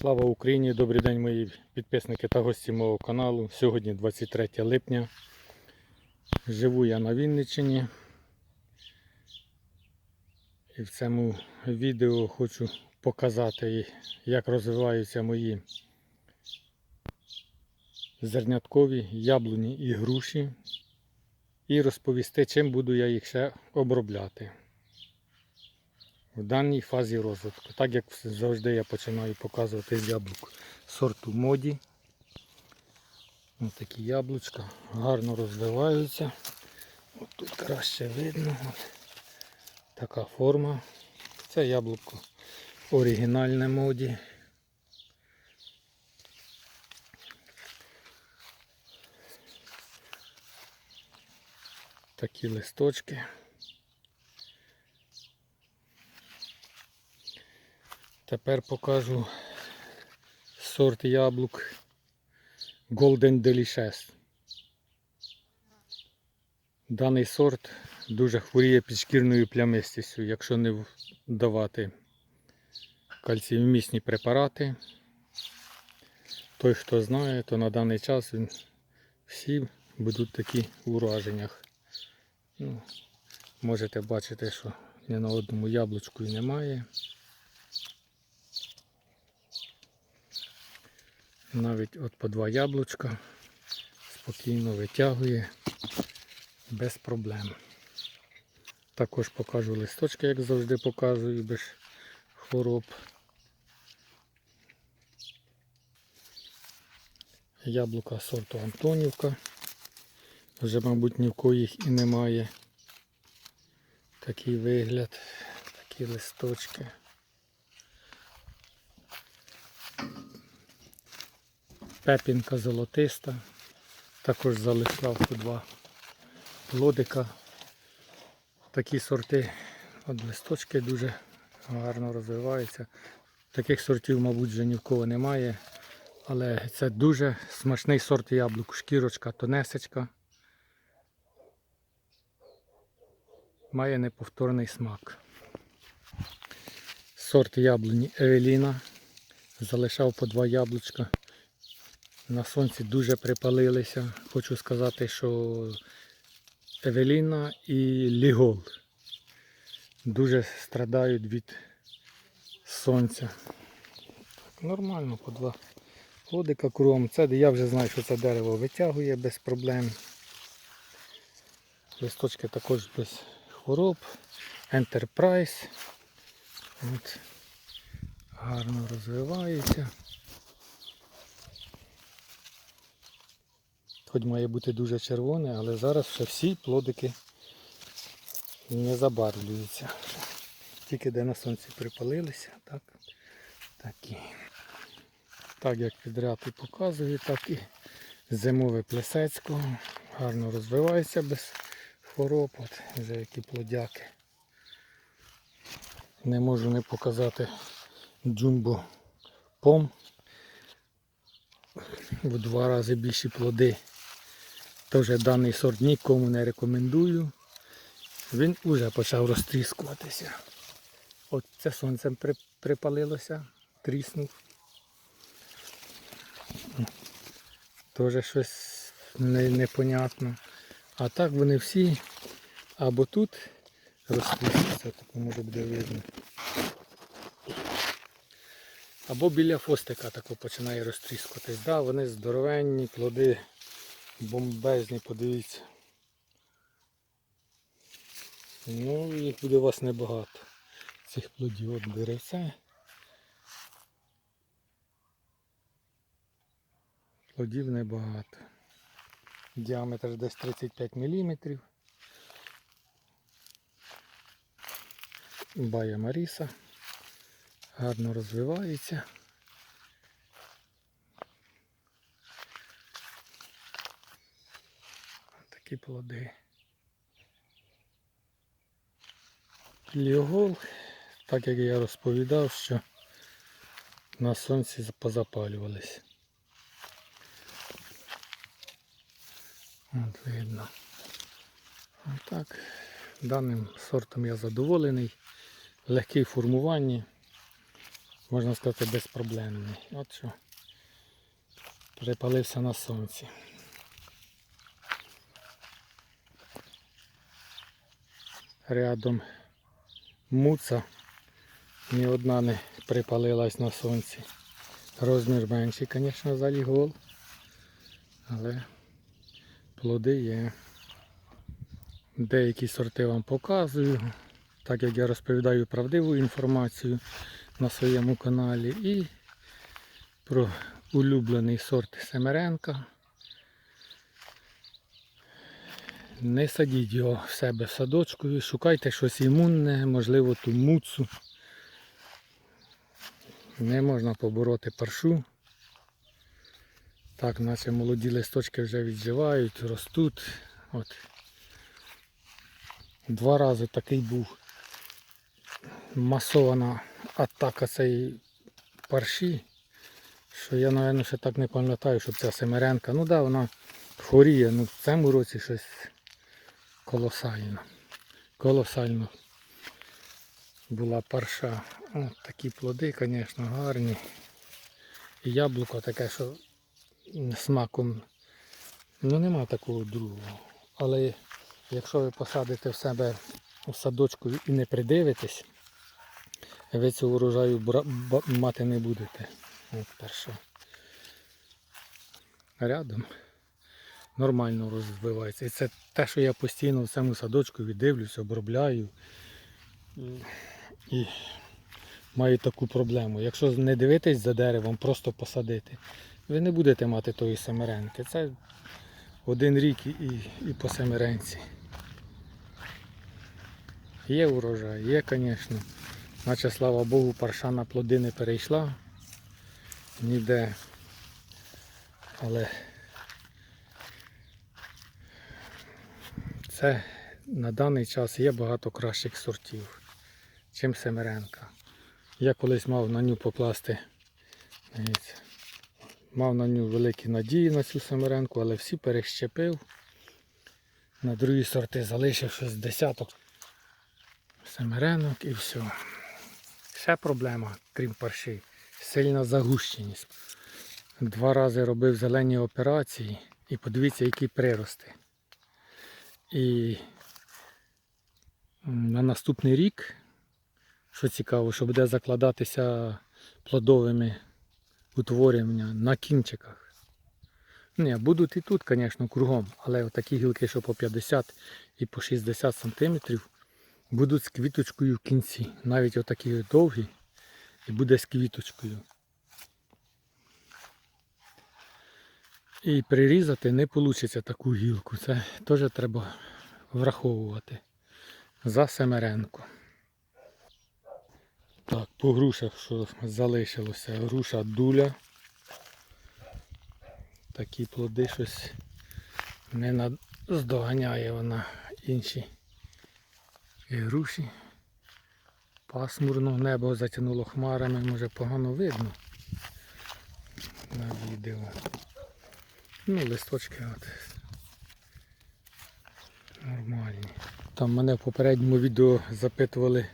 Слава Україні! Добрий день, мої підписники та гості мого каналу. Сьогодні 23 липня. Живу я на Вінниччині. І в цьому відео хочу показати, як розвиваються мої зерняткові яблуні і груші. І розповісти, чим буду я їх ще обробляти в даній фазі розвитку. Так як завжди я починаю показувати яблук сорту моді. Ось такі яблучка гарно розвиваються. От тут краще видно. Така форма. Це яблуко оригінальне моді. Такі листочки. Тепер покажу сорт яблук Golden Delicious. Даний сорт дуже хворіє підшкірною плямистістю, якщо не давати кальцієвмісні препарати. Той, хто знає, то на даний час всі будуть такі в ураженнях. Ну, можете бачити, що ні на одному яблучку і немає. Навіть от по два яблучка спокійно витягує без проблем. Також покажу листочки, як завжди показую, без хвороб. Яблука сорту Антонівка. Вже, мабуть, ні в коїх і немає. Такий вигляд, такі листочки. Пепінка золотиста. Також залишав по два плодика. Такі сорти от листочки дуже гарно розвиваються. Таких сортів, мабуть, вже ні в кого немає. Але це дуже смачний сорт яблук. Шкірочка тонесечка. Має неповторний смак. Сорт яблуні Евеліна. Залишав по два яблучка. На сонці дуже припалилися. Хочу сказати, що Евеліна і Лігол дуже страдають від сонця. Так, нормально по два плодика кругом. Це я вже знаю, що це дерево витягує без проблем. Листочки також без хвороб. Enterprise. От. Гарно розвивається. Хоч має бути дуже червоне, але зараз ще всі плодики не забарвлюються. Тільки де на сонці припалилися, так, такі. Так як підряд і показую, так і зимове плесецько. Гарно розвивається без хвороб. От вже які плодяки. Не можу не показати джумбо пом. В два рази більші плоди. Тож даний сорт нікому не рекомендую. Він вже почав розтріскуватися. От це сонцем при- припалилося, тріснув. Теж щось не- непонятно. А так вони всі або тут розтріскуються, так може буде видно. Або біля фостика тако починає розтріскуватись. Да, вони здоровенні, плоди бомбезні, подивіться. Ну, їх буде у вас небагато. Цих плодів от деревце. Плодів небагато. Діаметр десь 35 мм. Бая Маріса. Гарно розвивається. Такі плоди. Ліогол, так як я розповідав, що на сонці позапалювались. От видно. Так, даним сортом я задоволений. Легкий в формуванні. можна сказати, безпроблемний. От що припалився на сонці. Рядом муца ні одна не припалилась на сонці. Розмір менший, звісно, за лігол, але плоди є. Деякі сорти вам показую, так як я розповідаю правдиву інформацію на своєму каналі і про улюблений сорт Семеренка. Не садіть його в себе в садочку, шукайте щось імунне, можливо ту муцу. Не можна побороти паршу. Так, наче молоді листочки вже відживають, ростуть. От. Два рази такий був масована атака цієї парші, що я, мабуть, ще так не пам'ятаю, щоб ця семеренка. Ну так, да, вона хворіє, ну в цьому році щось колосально. Колосально була парша. О, такі плоди, звісно, гарні. І яблуко таке, що смаком ну нема такого другого. Але якщо ви посадите в себе у садочку і не придивитесь, ви цього урожаю мати не будете. От перше. Рядом нормально розвивається. І це те, що я постійно в цьому садочку віддивлюсь, обробляю. І- маю таку проблему. Якщо не дивитись за деревом, просто посадити, ви не будете мати тої семеренки. Це один рік і, і, по семеренці. Є урожай, є, звісно. Наче, слава Богу, парша на плоди не перейшла. Ніде. Але це на даний час є багато кращих сортів, чим Семеренка. Я колись мав на ню покласти. Мав на ню великі надії на цю семеренку, але всі перещепив. На другі сорти залишив щось десяток семеренок і все. Ще проблема, крім парші, сильна загущеність. Два рази робив зелені операції і подивіться, які прирости. І на наступний рік, що цікаво, що буде закладатися плодовими утворювання на кінчиках. Ні, будуть і тут, звісно, кругом, але такі гілки, що по 50 і по 60 сантиметрів, будуть з квіточкою в кінці. Навіть отакі довгі і буде з квіточкою. І прирізати не вийде таку гілку. Це теж треба враховувати. За семеренку. Так, по грушах, що залишилося. Груша дуля. Такі плоди щось не наздоганяє вона інші груші. Пасмурно, небо затягнуло хмарами, може погано видно на відео. Ну, листочки от нормальні. Там мене в попередньому відео запитували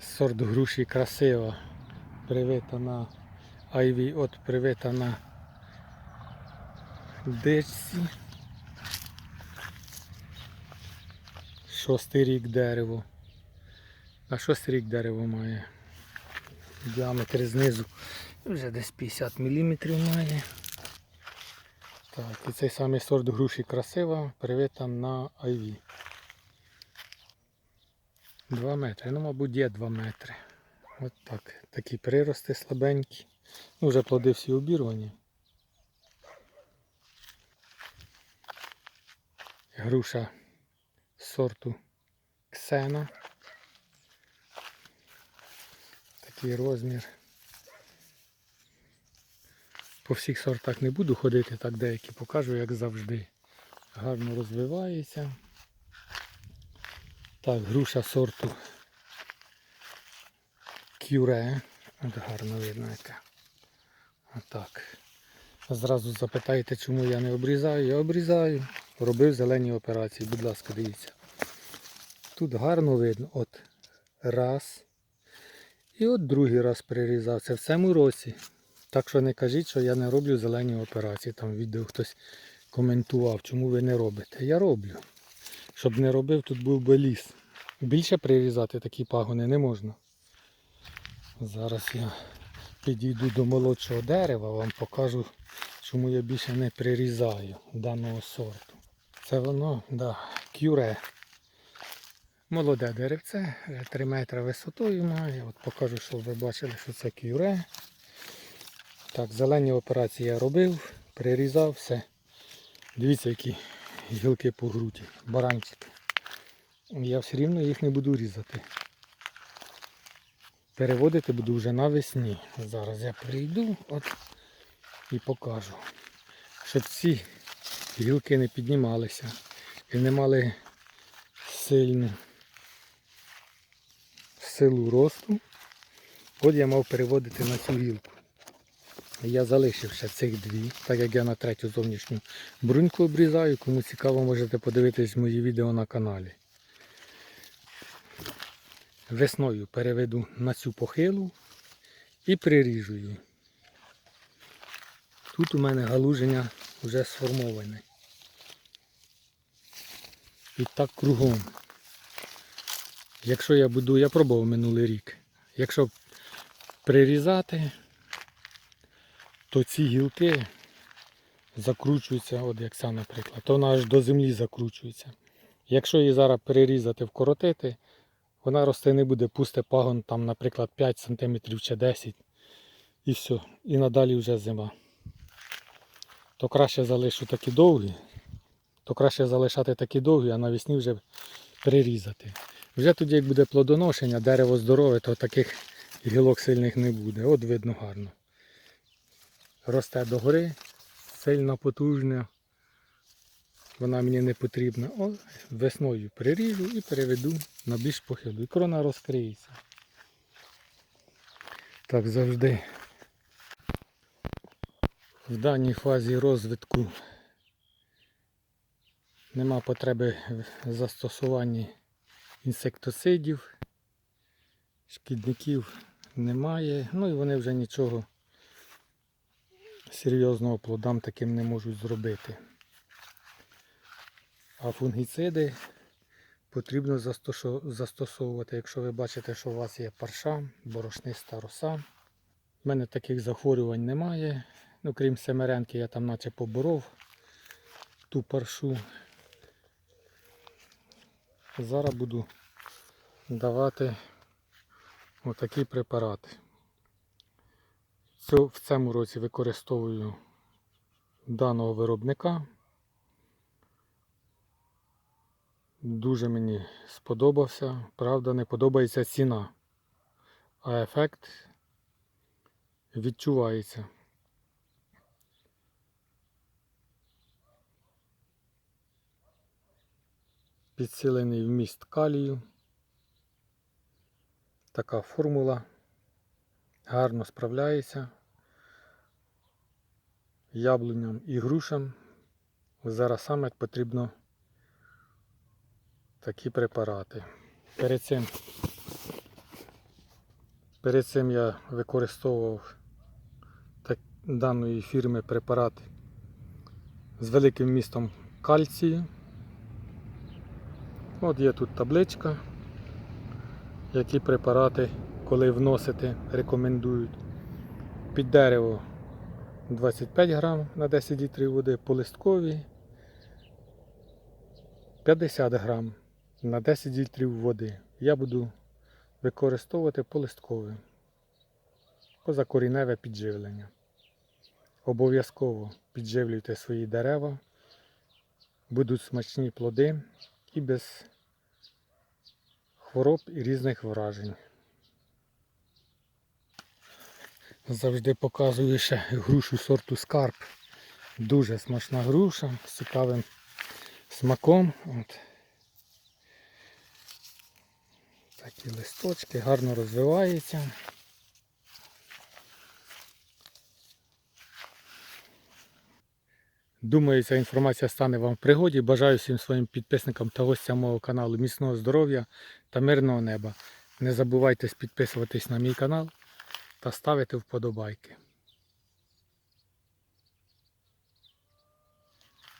сорт груші красива. Привита на айві, от привита на дичці. Шостий рік дерево. А шостий рік дерево має. Діаметр знизу вже десь 50 мм має. Так, і цей самий сорт груші красива, привита на айві. 2 метри, ну мабуть є 2 метри. От так. Такі прирости слабенькі. Ну, вже плоди всі обірвані. Груша сорту Ксена. Такий розмір. По всіх сортах не буду ходити, так деякі покажу, як завжди. Гарно розвивається. Так, груша сорту Кюре. От гарно видно яка. Отак. Зразу запитаєте, чому я не обрізаю. Я обрізаю. Робив зелені операції. Будь ласка, дивіться. Тут гарно видно. От раз. І от другий раз перерізав. Це в цьому році. Так що не кажіть, що я не роблю зелені операції. Там відео хтось коментував, чому ви не робите. Я роблю. Щоб не робив, тут був би ліс. Більше прирізати такі пагони не можна. Зараз я підійду до молодшого дерева, вам покажу, чому я більше не прирізаю даного сорту. Це воно, да, кюре. Молоде деревце, 3 метри висотою має. От покажу, щоб ви бачили, що це кюре. Так, зелені операції я робив, прирізав все. Дивіться, які гілки по груді, баранчики. Я все рівно їх не буду різати. Переводити буду вже навесні. Зараз я прийду от, і покажу, щоб ці гілки не піднімалися і не мали сильну силу росту. От я мав переводити на цю гілку. Я залишив ще цих дві, так як я на третю зовнішню бруньку обрізаю. Кому цікаво, можете подивитись мої відео на каналі. Весною переведу на цю похилу і приріжу її. Тут у мене галуження вже сформоване. І так кругом. Якщо я буду, я пробував минулий рік. Якщо прирізати, то ці гілки закручуються, от як ця, наприклад, то вона аж до землі закручується. Якщо її зараз перерізати, вкоротити, вона рости не буде, пусте пагон, там, наприклад, 5 см чи 10 і все. І надалі вже зима. То краще залишу такі довгі, то краще залишати такі довгі, а навесні вже перерізати. Вже тоді, як буде плодоношення, дерево здорове, то таких гілок сильних не буде. От видно гарно. Росте догори, сильно потужна. Вона мені не потрібна. О, весною приріжу і переведу на більш похилу. І крона розкриється. Так завжди. В даній фазі розвитку нема потреби в застосуванні інсектицидів, шкідників немає. Ну і вони вже нічого серйозного плодам таким не можуть зробити. А фунгіциди потрібно застосовувати, якщо ви бачите, що у вас є парша, борошниста роса. У мене таких захворювань немає. Ну, крім семеренки, я там наче поборов ту паршу. Зараз буду давати отакі препарати. В цьому році використовую даного виробника. Дуже мені сподобався. Правда, не подобається ціна. А ефект відчувається. Підсилений вміст калію. Така формула. Гарно справляється. Яблуням і грушам. Зараз саме потрібно такі препарати. Перед цим, перед цим я використовував так, даної фірми препарат з великим вмістом кальцію. От є тут табличка, які препарати, коли вносити, рекомендують. Під дерево 25 грам на 10 літрів води, по листкові 50 грам на 10 літрів води. Я буду використовувати полисткове, позакоріневе підживлення. Обов'язково підживлюйте свої дерева, будуть смачні плоди і без хвороб і різних вражень. Завжди показую ще грушу сорту скарб. Дуже смачна груша з цікавим смаком. От. Такі листочки, гарно розвиваються. Думаю, ця інформація стане вам в пригоді. Бажаю всім своїм підписникам та гостям мого каналу міцного здоров'я та мирного неба. Не забувайте підписуватись на мій канал та ставити вподобайки.